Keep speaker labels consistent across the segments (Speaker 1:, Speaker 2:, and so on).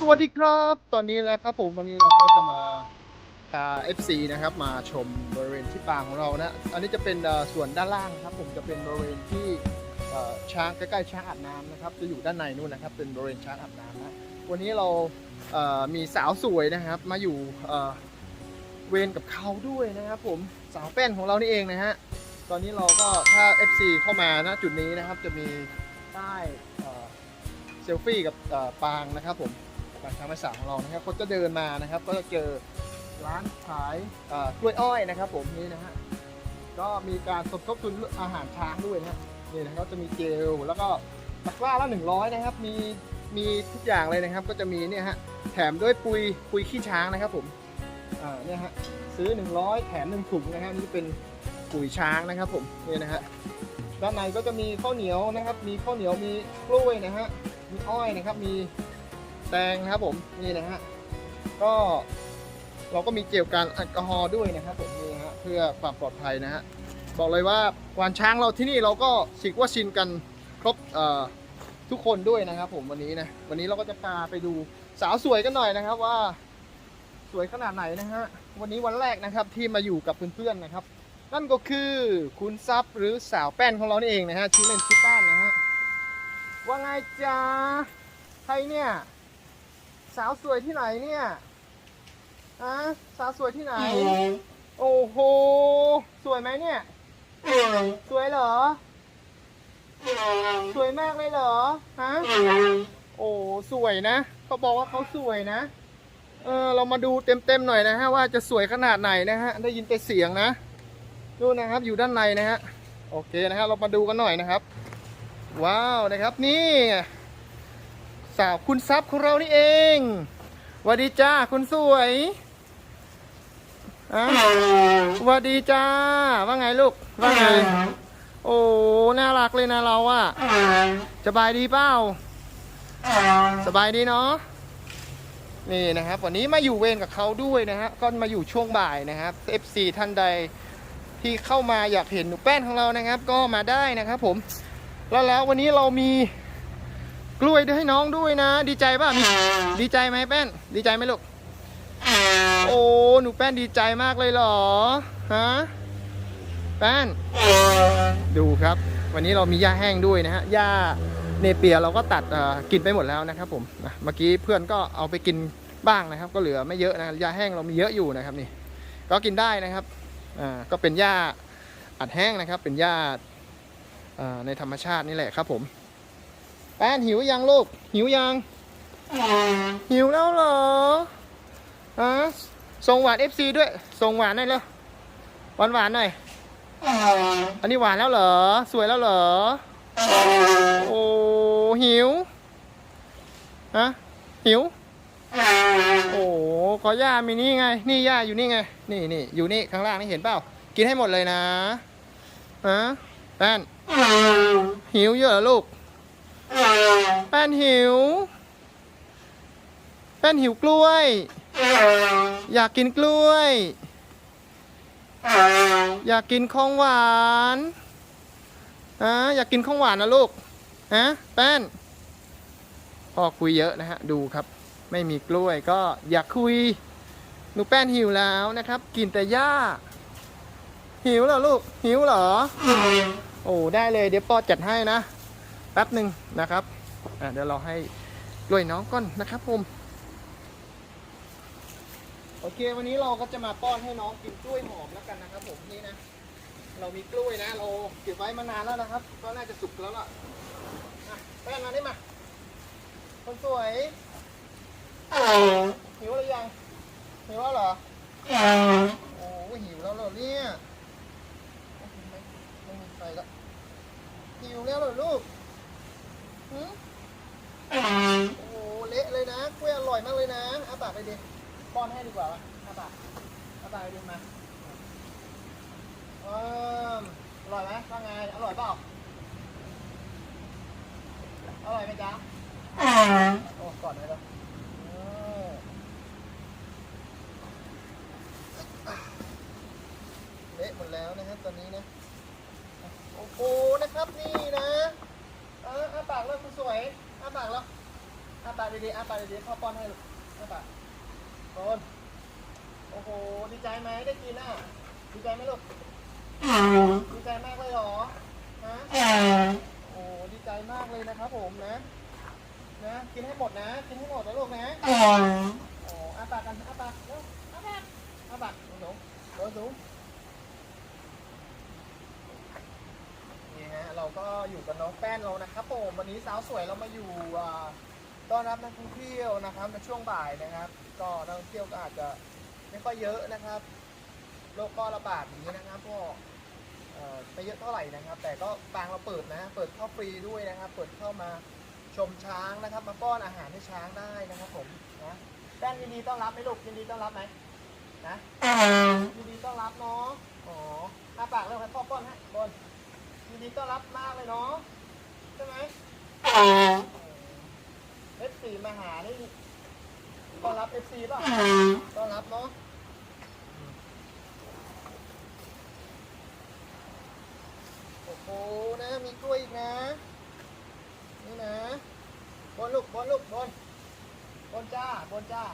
Speaker 1: สวัสดีครับ ตอนนี้นะครับผมวันนี้เราก็จะมาพา FC นะครับมาชมบริเวณที่ปางของเรานะอันนี้จะเป็นส่วนด้านล่างครับ ผมจะเป็นบริเวณที่ช้างใกล้ๆช้างอาบน้ำนะครับ จะอยู่ด้านในนู่นนะครับ เป็นบริเวณช้างอาบน้ำนะวันนี้เรามีสาวสวยนะครับ มาอยู่เวรกับเขาด้วยนะครับ ผมสาวแป้นของเรานี่เองนะฮะตอนนี้เราก็ถ้า FC เข้ามาณจุดนี้นะครับ จะมีป้ายเซลฟี่กับปางนะครับผม ปางช้างแม่สาของเรานะครับ ก็จะเดินมานะครับ ก็จะเจอร้านขายกล้วยอ้อยนะครับ ผมนี่นะฮะก็มีการสมทบทุนอาหารช้างด้วยนะนี่นะครับจะมีเจลแล้วก็ตะกร้าละ100นะครับ มีมีทุกอย่างเลยนะครับ ก็จะมีเนี่ยฮะแถมด้วยปุยปุยขี้ช้างนะครับ ผมอ่าเนี่ยฮะซื้อ 100 แถมหนึ่งถุงนะฮะนี่เป็นปุ๋ยช้างนะครับ ผมนี่นะฮะด้านในก็จะมีข้าวเหนียวนะครับ มีข้าวเหนียวมีกล้วยนะฮะมีอ้อยนะครับ มี แตงนะครับผมนี่นะฮะก็เราก็มีเจลการแอลกอฮอล์ด้วยนะครับผมนี่นะฮะเพื่อความปลอดภัยนะฮะบอกเลยว่าควานช้างเราที่นี่เราก็ฉีกว่าชินกันครบทุกคนด้วยนะครับ ผมวันนี้นะวันนี้เราก็จะพาไปดูสาวสวยกันหน่อยนะครับว่า สวยขนาดไหนนะฮะวันนี้วันแรกนะครับที่มาอยู่กับเพื่อนๆนะครับ นั่นก็คือคุณซับหรือสาวแป้นของเรานี่เองนะฮะชื่อเล่นชื่อแป้นนะฮะว่าไงจ๊ะใครเนี่ย สาวสวยที่ไหนเนี่ยอะสาวสวยที่ไหน โอ้โห สวยไหมเนี่ย สวยเหรอ สวยมากเลยเหรอ ฮะ โอ้ สวยนะเขาบอกว่าเขาสวยนะ เออ เรามาดูเต็มๆหน่อยนะฮะว่าจะสวยขนาดไหนนะฮะ ได้ยินแต่เสียงนะดูนะครับ อยู่ด้านในนะฮะ โอเคนะฮะ เรามาดูกันหน่อยนะครับ ว้าว นะครับ นี่ สาวคุณซับของเรานี่เองวัสดีจ้าคุณสวยอะวัสดีจ้า ว่าไงลูก ว่าไง โอ้ น่ารักเลยนะเราอะสบายดีเปล่า สบายดีเนาะ นี่นะครับ วันนี้มาอยู่เวรกับเขาด้วยนะฮะ ก็มาอยู่ช่วงบ่ายนะครับ FC ท่านใดที่เข้ามาอยากเห็นหนูแป้นของเรานะครับ ก็มาได้นะครับผม แล้วแล้ววันนี้เรามี กล้วยด้วยให้น้องด้วยนะ ดีใจป่ะมีดีใจไหมแป้น ดีใจไหมลูก โอ้หนูแป้นดีใจมากเลยเหรอฮะแป้น ดูครับ วันนี้เรามีหญ้าแห้งด้วยนะฮะหญ้าเนเปียเราก็ตัดเออกินไปหมดแล้วนะครับผมเมื่อกี้เพื่อนก็เอาไปกินบ้างนะครับ ก็เหลือไม่เยอะนะหญ้าแห้งเรามีเยอะอยู่นะครับนี่ ก็กินได้นะครับอ่าก็เป็นหญ้าอัดแห้งนะครับ เป็นหญ้าในธรรมชาตินี่แหละครับผม แป้นหิวยังลูก หิวยัง หิวแล้วเหรอฮะส่งหวาน FC ด้วย ส่งหวานหน่อยเร็วหวานหวานหน่อย อันนี้หวานแล้วเหรอ สวยแล้วเหรอ โอ้หิวฮะหิว โอ้ขอย่ามีนี่ไง นี่ย่าอยู่นี่ไง นี่นี่อยู่นี่ข้างล่างนี่เห็นเปล่า กินให้หมดเลยนะฮะแป้นหิวเยอะเหรอลูก แป้นหิว แป้นหิวกล้วย อยากกินกล้วย อยากกินของหวานอะอยากกินของหวานนะลูกฮะแป้นพ่อคุยเยอะนะฮะ ดูครับ ไม่มีกล้วยก็อยากคุย หนูแป้นหิวแล้วนะครับ กินแต่หญ้า หิวเหรอลูก หิวเหรอ โอ้ ได้เลย เดี๋ยวปอจัดให้นะ แป๊บหนึ่งนะครับเดี๋ยวเราให้กล้วยน้องก่อนนะครับผมโอเค วันนี้เราก็จะมาป้อนให้น้องกินกล้วยหอมแล้วกันนะครับ ผมนี่นะเรามีกล้วยนะเราเก็บไว้มานานแล้วนะครับ ก็น่าจะสุกแล้วล่ะแป้งมาได้มาคนสวยหิวหรือยังหิวแล้วเหรอโอ้หิวแล้วเหรอเนี่ยไม่มีไฟแล้วหิวแล้วเหรอลูก โอ้โหเละเลยนะกล้วยอร่อยมากเลยนะอาปากไปดิป้อนให้ดีกว่าอาปากอาปากไปดิมาอืมอร่อยไหมว่าไงอร่อยเปล่าอร่อยไหมจ๊ะโอ้ก่อนเลยแล้วเละหมดแล้วนะครับตอนนี้นะ โอ้โหนะครับนี่นะ เอออ้าปากแล้วคุณสวยอ้าปากแล้วอ้าปากดีๆอ้าปากดีๆพ่อป้อนให้ลูกอ้าปากโดนโอ้โห ดีใจไหมได้กินอะ ดีใจไหมลูก ดีใจมากเลยเหรอฮะโอ้ดีใจมากเลยนะครับผมนะ นะ กินให้หมดนะ กินให้หมดนะลูกนะโอ้อาปากกันอาปากเร็วอาปากอาปากหนูหนูหนู ฮะเราก็อยู่กับน้องแป้นเรานะครับผมวันนี้สาวสวยเรามาอยู่ต้อนรับนักท่องเที่ยวนะครับในช่วงบ่ายนะครับ ก็นักท่องเที่ยวก็อาจจะไม่ค่อยเยอะนะครับโรคก็ระบาดอย่างนี้นะครับก็เอ่อไม่เยอะเท่าไหร่นะครับ แต่ก็ปางเราเปิดนะเปิดเข้าฟรีด้วยนะครับ เปิดเข้ามาชมช้างนะครับ มาป้อนอาหารให้ช้างได้นะครับผมนะแป้นยินดีต้อนรับไหมลูกยินดีต้อนรับไหมนะยินดีต้อนรับเนาะอ๋ออาปากเร็วให้พ่อป้อนให้บน ยินดีต้อนรับมากเลยเนาะใช่ไหมเอฟซีมาหานี่ต้อนรับเอฟซีป่ะต้อนรับเนาะโอ้โหนะมีกล้วยอีกนะนี่นะบนลูกบนลูกบนบนจ้าบนจ้า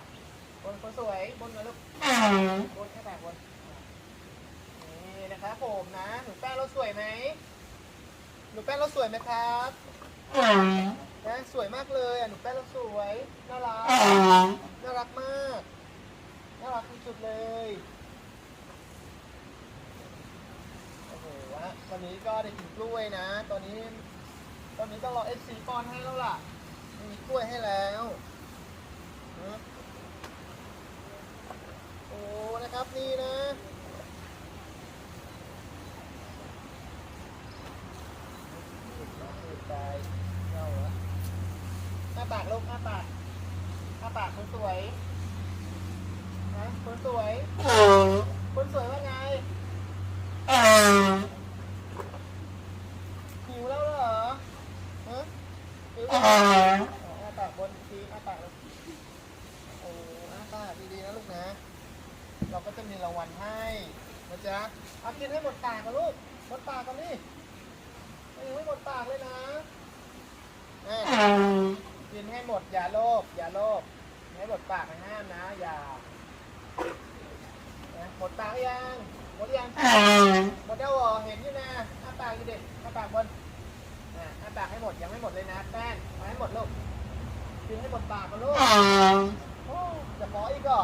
Speaker 1: บนคนสวยบนมาลูกบนแค่แบบบนนี่นะครับผมนะหนูแป้งเราสวยไหม หนูแป้งเราสวยไหมครับนะสวยมากเลยอะหนูแป้งเราสวยน่ารักน่ารักมากน่ารักที่สุดเลยโอ้โหฮะตอนนี้ก็ได้กินกล้วยนะ ตอนนี้ ตอนนี้ต้องรอ FC ป้อนให้แล้วล่ะมีกล้วยให้แล้ว นะโอ้ นะครับนี่นะตายเงาละอ้าปากลูกอ้าปากอ้าปากคนสวยนะคนส วยคนสวยว่าไงหิวแล้วเหรอฮะหิวแล้วเหรออ้าปากบนทีอ้าปากเลยโอ้อ้าปากดีๆนะลูกนะ เราก็จะมีรางวัลให้นะจ๊ะเอากินให้หมดปากกันลูกหมดปากกันนี่ยังไม่หมดปากเลยนะกินให้หมดอย่าโลภอย่าโลภให้หมดปากนะห้ามนะ อย่า นะหมดปากหรือยัง หมดหรือยัง หมดแล้วเหรอเห็นอยู่นะอ้าปากอยู่ดิอ้าปากบนอ่าอ้าปากให้หมดยังไม่หมดเลยนะแป้นมาให้หมดลูกกินให้หมดปากกันลูกโอ้จะขออีกเหรอ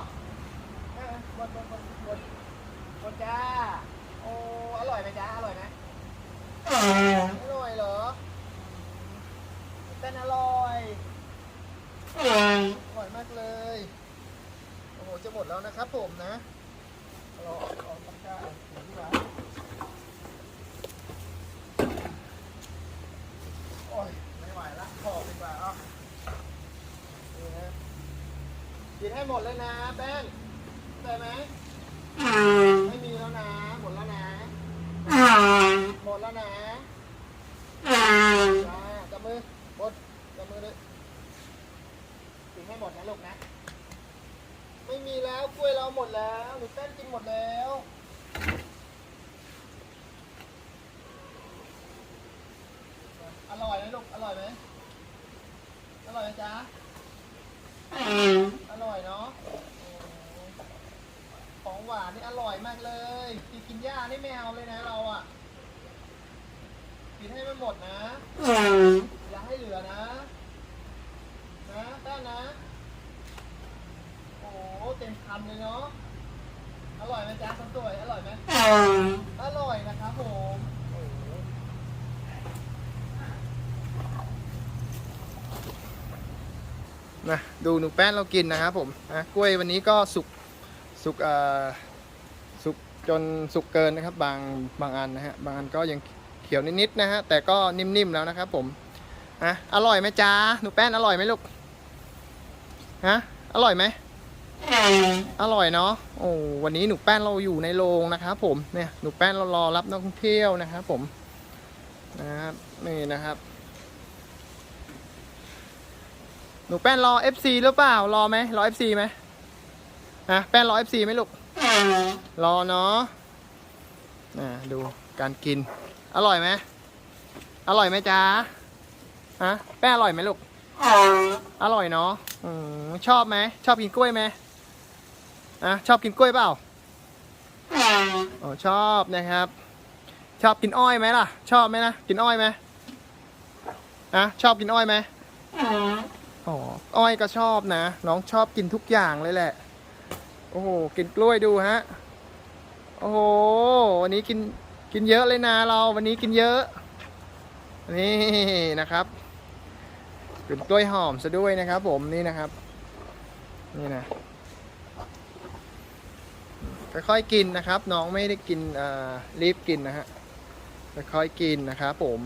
Speaker 1: อะบนบนบนบนบนจ้า โอ้อร่อยไหมจ้าอร่อยไหมอร่อยเหรอเป็นอร่อยอร่อยมากเลย โอ้โห จะหมดแล้วนะครับผมนะเราเอาเอาปากกาเอาเขียนดีกว่าโอ้ย ไม่ไหวละขอดีกว่าเอะนี่นะ กินให้หมดเลยนะแป้งได้ไหมไม่มีแล้วนะ หมดแล้วนะ หมดแล้วนะจ้าจับมือบดจับมือเลยกินให้หมดนะลูกนะ ไม่มีแล้วกล้วยเราหมดแล้วหนูแป้งกินหมดแล้วอร่อยไหมลูก อร่อยไหมอร่อยไหมจ๊ะ อร่อยเนาะโอ้ของหวานนี่อร่อยมากเลยกินกินหญ้านี่ไม่เอาเลยนะเราอะ กินให้มันหมดนะ อย่าให้เหลือนะ นะแป้นนะ โอ้โหเต็มคำเลยเนาะ อร่อยไหมจ๊ะคนสวย อร่อยไหมอร่อยนะครับผมโอ้โห นะดูหนูแป้นเรากินนะครับผมนะกล้วยวันนี้ก็สุกสุกเอ่อสุกจนสุกเกินนะครับ บางบางอันนะฮะบางอันก็ยังเขียวนิดๆนะฮะแต่ก็นิ่มๆแล้วนะครับผมนะอร่อยไหมจ๊ะหนูแป้นอร่อยไหมลูกฮะอร่อยไหมอร่อยเนาะโอ้วันนี้หนูแป้นเราอยู่ในโรงนะครับผมเนี่ยหนูแป้นเรารอรับนักท่องเที่ยวนะครับผมนะครับนี่นะครับ หนูแป้นรอ FC หรือเปล่า รอไหมรอ FC ไหมฮะแป้นรอ FC ไหมลูก รอเนาะอ่าดูการกิน อร่อยไหมอร่อยไหมจ๊ะฮะแป้งอร่อยไหมลูก อร่อยเนาะอืมชอบไหม ชอบกินกล้วยไหมอะชอบกินกล้วยเปล่าอ๋อชอบนะครับ ชอบกินอ้อยไหมล่ะ ชอบไหมนะ กินอ้อยไหมอะชอบกินอ้อยไหม อ๋ออ้อยก็ชอบนะ น้องชอบกินทุกอย่างเลยแหละ โอ้โห กินกล้วยดูฮะ โอ้โห วันนี้กิน กินเยอะเลยนะเรา วันนี้กินเยอะ นี่นะครับเป็นกล้วยหอมซะด้วยนะครับ ผม นี่นะครับ นี่นะ ค่อยๆกินนะครับ น้องไม่ได้กินรีบกินนะฮะ ค่อยๆกินนะครับผม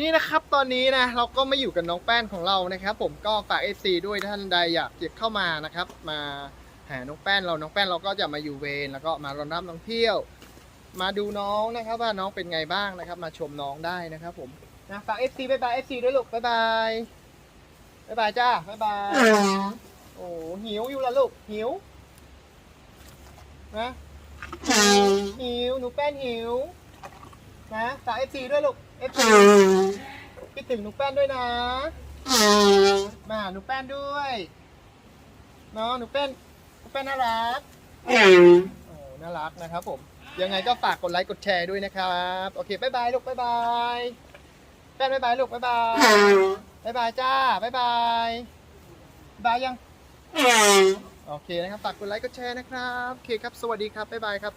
Speaker 1: นี่นะครับตอนนี้นะเราก็มาอยู่กับน้องแป้นของเรานะครับ ผมก็ฝาก FC ด้วยท่านใดอยากจะเข้ามานะครับ มาหาน้องแป้นเราน้องแป้นเราก็จะมาอยู่เวรแล้วก็มารอรับน้องเที่ยว มาดูน้องนะครับ ว่าน้องเป็นไงบ้างนะครับ มาชมน้องได้นะครับ ผมนะฝาก FC บ๊ายบาย FC ด้วยลูกบ๊ายบายบ๊ายบายจ้าบ๊ายบายโอ้หิวอยู่ละลูกหิวนะหิวหนูแป้นหิวนะฝากเอฟซีด้วยลูก เอฟซีคิดถึงหนูแป้นด้วยนะ มาหนูแป้นด้วยเนาะหนูแป้นหนูแป้นน่ารักโอ้น่ารักนะครับผม ยังไงก็ฝากกดไลค์กดแชร์ด้วยนะครับ โอเคบายบายลูกบายบายแป้นบายบายลูกบายบายบายบายจ้าบายบายบายยังโอเคนะครับฝากกดไลค์กดแชร์นะครับโอเคครับสวัสดีครับบายบายครับ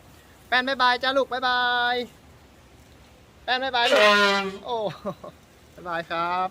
Speaker 1: แป้นบายบายจ้าลูกบายบาย แป้นบายบายลูกโอ้บายบายครับ